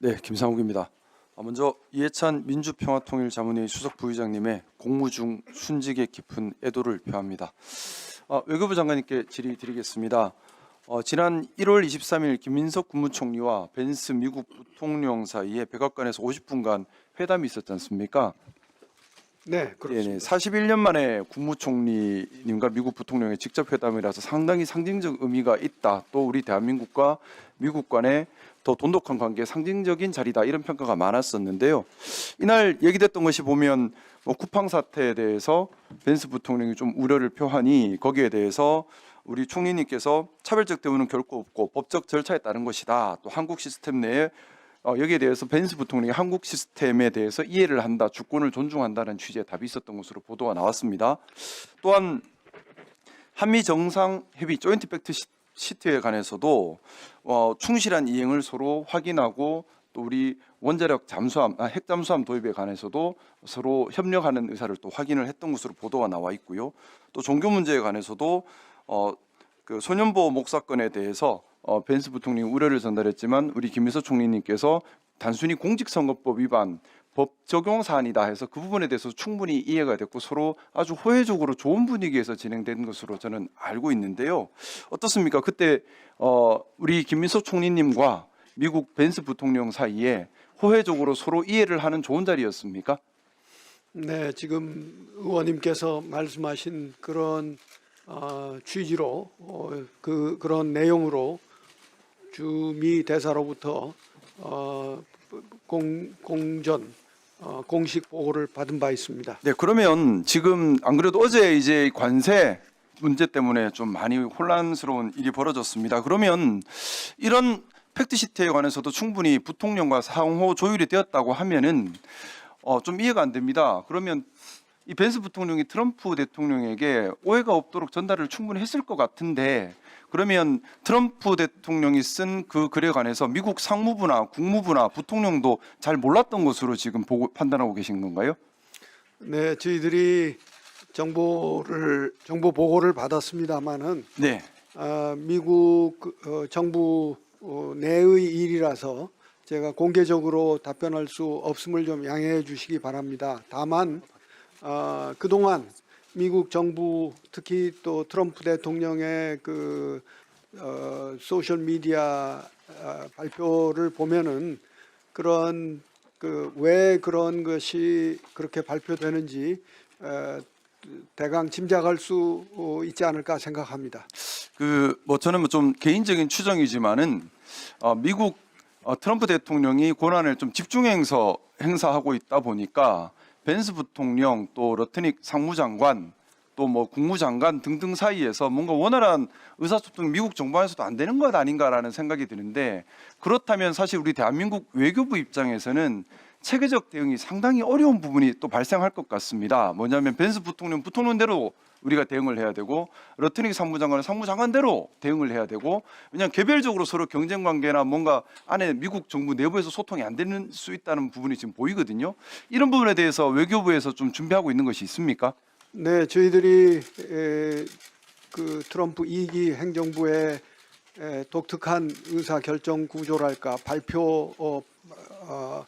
네, 김상욱입니다. 아, 먼저 이해찬 민주평화통일자문회의 수석 부의장님의 공무 중 순직에 깊은 애도를 표합니다. 아, 외교부 장관님께 질의드리겠습니다. 어, 지난 1월 23일 김민석 국무총리와 벤스 미국 부통령 사이에 백악관에서 50분간 회담이 있었지 않습니까? 네, 그렇습니다. 네네, 41년 만에 국무총리님과 미국 부통령의 직접 회담이라서 상당히 상징적 의미가 있다. 또 우리 대한민국과 미국 간의 더 돈독한 관계의 상징적인 자리다. 이런 평가가 많았었는데요. 이날 얘기됐던 것이 보면 뭐 쿠팡 사태에 대해서 벤스 부통령이 좀 우려를 표하니 거기에 대해서 우리 총리님께서 차별적 대우는 결코 없고 법적 절차에 따른 것이다. 또 한국 시스템 내에 어, 여기에 대해서 벤스 부통령이 한국 시스템에 대해서 이해를 한다, 주권을 존중한다는 취지의 답이 있었던 것으로 보도가 나왔습니다. 또한 한미 정상 협의 조인트 팩트 시- 시트에 관해서도 어, 충실한 이행을 서로 확인하고 또 우리 원자력 잠수함, 아, 핵 잠수함 도입에 관해서도 서로 협력하는 의사를 또 확인을 했던 것으로 보도가 나와 있고요. 또 종교 문제에 관해서도 어, 그 소년보 목사건에 대해서 어, 벤스 부통령이 우려를 전달했지만 우리 김민석 총리님께서 단순히 공직선거법 위반 법 적용 사안이다 해서 그 부분에 대해서 충분히 이해가 됐고 서로 아주 호혜적으로 좋은 분위기에서 진행된 것으로 저는 알고 있는데요. 어떻습니까? 그때 어, 우리 김민석 총리님과 미국 벤스 부통령 사이에 호혜적으로 서로 이해를 하는 좋은 자리였습니까? 네, 지금 의원님께서 말씀하신 그런 어, 취지로 어, 그 그런 내용으로 주미 대사로부터 어, 공 공전 어, 공식 보고를 받은 바 있습니다. 네, 그러면 지금 안 그래도 어제 이제 관세 문제 때문에 좀 많이 혼란스러운 일이 벌어졌습니다. 그러면 이런 팩트 시트에 관해서도 충분히 부통령과 상호 조율이 되었다고 하면은 어, 좀 이해가 안 됩니다. 그러면 이 벤스 부통령이 트럼프 대통령에게 오해가 없도록 전달을 충분히 했을 것 같은데 그러면 트럼프 대통령이 쓴 그 글에 관해서 미국 상무부나 국무부나 부통령도 잘 몰랐던 것으로 지금 보고 판단하고 계신 건가요? 네, 저희들이 정보를 정보 보고를 받았습니다마는 네. 아, 미국 어, 정부 어, 내의 일이라서 제가 공개적으로 답변할 수 없음을 좀 양해해 주시기 바랍니다. 다만 어, 그동안 미국 정부 특히 또 트럼프 대통령의 그 어, 소셜 미디어 어, 발표를 보면은 그런 그 왜 그런 것이 그렇게 발표되는지 어, 대강 짐작할 수 어, 있지 않을까 생각합니다. 그 뭐 저는 뭐 좀 개인적인 추정이지만은 어, 미국 어, 트럼프 대통령이 권한을 좀 집중 행사 행사하고 있다 보니까 벤스 부통령 또 러트닉 상무장관 또 뭐 국무장관 등등 사이에서 뭔가 원활한 의사소통이 미국 정부 안에서도 안 되는 것 아닌가라는 생각이 드는데 그렇다면 사실 우리 대한민국 외교부 입장에서는 체계적 대응이 상당히 어려운 부분이 또 발생할 것 같습니다. 뭐냐면 벤스 부통령 부통령대로 우리가 대응을 해야 되고 러트닉 상무장관은 상무장관대로 대응을 해야 되고 왜냐하면 개별적으로 서로 경쟁 관계나 뭔가 안에 미국 정부 내부에서 소통이 안 되는 수 있다는 부분이 지금 보이거든요. 이런 부분에 대해서 외교부에서 좀 준비하고 있는 것이 있습니까? 네, 저희들이 에, 그 트럼프 2기 행정부의 에, 독특한 의사 결정 구조랄까 발표 어, 어,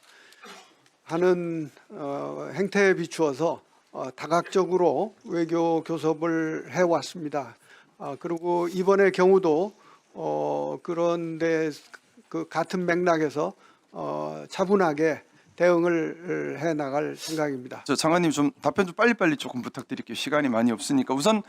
하는 어, 행태에 비추어서 어, 다각적으로 외교 교섭을 해 왔습니다. 아, 그리고 이번의 경우도 어, 그런데 그 같은 맥락에서 어, 차분하게 대응을 해 나갈 생각입니다. 저 장관님 좀 답변 좀 빨리빨리 조금 부탁드릴게요. 시간이 많이 없으니까 우선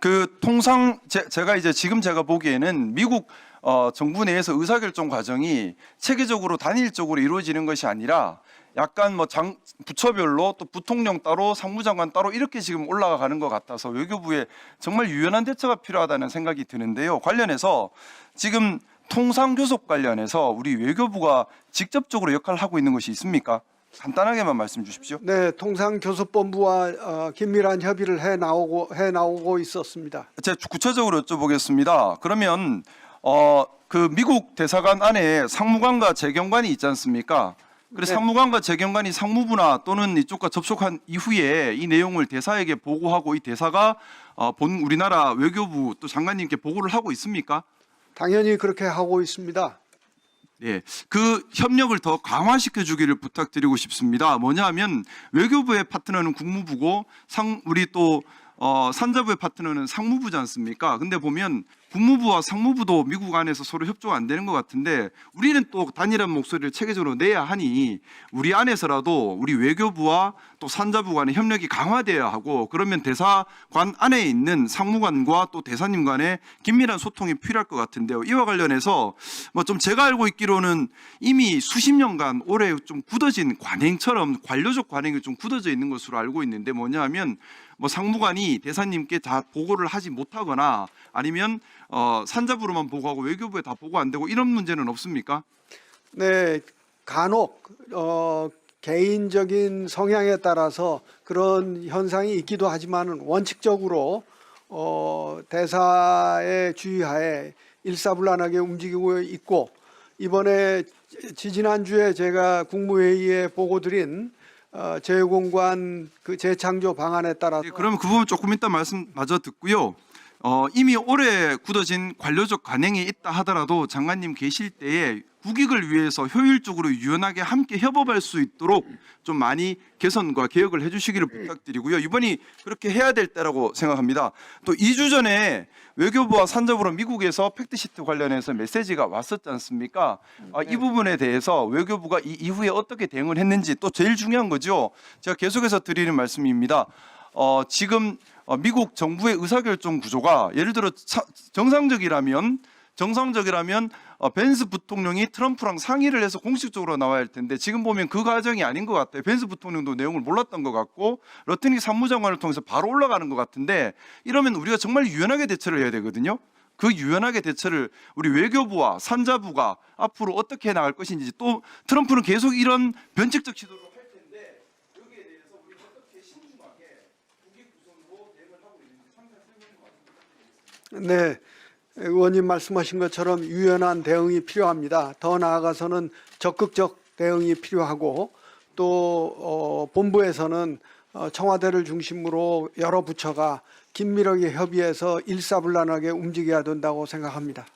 그 통상 제, 제가 이제 지금 제가 보기에는 미국 어, 정부 내에서 의사결정 과정이 체계적으로 단일적으로 이루어지는 것이 아니라 약간 뭐 장, 부처별로 또 부통령 따로 상무장관 따로 이렇게 지금 올라가는 것 같아서 외교부에 정말 유연한 대처가 필요하다는 생각이 드는데요. 관련해서 지금 통상 교섭 관련해서 우리 외교부가 직접적으로 역할을 하고 있는 것이 있습니까? 간단하게만 말씀 주십시오. 네, 통상교섭본부와 어, 긴밀한 협의를 해 나오고 해 나오고 있었습니다. 제가 구체적으로 여쭤보겠습니다. 그러면 어, 그 미국 대사관 안에 상무관과 재경관이 있지 않습니까? 그래서 네. 상무관과 재경관이 상무부나 또는 이쪽과 접촉한 이후에 이 내용을 대사에게 보고하고 이 대사가 어, 본 우리나라 외교부 또 장관님께 보고를 하고 있습니까? 당연히 그렇게 하고 있습니다. 예, 그 협력을 더 강화시켜 주기를 부탁드리고 싶습니다. 뭐냐하면 외교부의 파트너는 국무부고 상 우리 또 어, 산자부의 파트너는 상무부지 않습니까? 근데 보면 국무부와 상무부도 미국 안에서 서로 협조가 안 되는 것 같은데 우리는 또 단일한 목소리를 체계적으로 내야 하니 우리 안에서라도 우리 외교부와 또 산자부 간의 협력이 강화되어야 하고 그러면 대사관 안에 있는 상무관과 또 대사님 간의 긴밀한 소통이 필요할 것 같은데요. 이와 관련해서 뭐 좀 제가 알고 있기로는 이미 수십 년간 올해 좀 굳어진 관행처럼 관료적 관행이 좀 굳어져 있는 것으로 알고 있는데 뭐냐 하면 뭐 상무관이 대사님께 다 보고를 하지 못하거나 아니면 어 산자부로만 보고하고 외교부에 다 보고 안 되고 이런 문제는 없습니까? 네, 간혹 어, 개인적인 성향에 따라서 그런 현상이 있기도 하지만은 원칙적으로 어, 대사의 주의하에 일사불란하게 움직이고 있고 이번에 지지난 주에 제가 국무회의에 보고 드린 어, 제공관 그 재창조 방안에 따라서 네, 그러면 그 부분 조금 이따 말씀 마저 듣고요. 어, 이미 올해 굳어진 관료적 관행이 있다 하더라도 장관님 계실 때에 국익을 위해서 효율적으로 유연하게 함께 협업할 수 있도록 좀 많이 개선과 개혁을 해주시기를 부탁드리고요. 이번이 그렇게 해야 될 때라고 생각합니다. 또 2주 전에 외교부와 산자부로 미국에서 팩트시트 관련해서 메시지가 왔었지 않습니까? 아, 이 부분에 대해서 외교부가 이 이후에 어떻게 대응을 했는지 또 제일 중요한 거죠. 제가 계속해서 드리는 말씀입니다. 어, 지금 어, 미국 정부의 의사결정 구조가 예를 들어 차- 정상적이라면 정상적이라면 어, 벤스 부통령이 트럼프랑 상의를 해서 공식적으로 나와야 할 텐데 지금 보면 그 과정이 아닌 것 같아요. 벤스 부통령도 내용을 몰랐던 것 같고 러트니 사무장관을 통해서 바로 올라가는 것 같은데 이러면 우리가 정말 유연하게 대처를 해야 되거든요. 그 유연하게 대처를 우리 외교부와 산자부가 앞으로 어떻게 해 나갈 것인지 또 트럼프는 계속 이런 변칙적 시도를 할 텐데 여기에 대해서 우리가 어떻게 신중하게 국익 구성으로 대응을 하고 있는지 상세한 설명 좀 네, 의원님 말씀하신 것처럼 유연한 대응이 필요합니다. 더 나아가서는 적극적 대응이 필요하고 또 어, 본부에서는 어, 청와대를 중심으로 여러 부처가 긴밀하게 협의해서 일사불란하게 움직여야 된다고 생각합니다.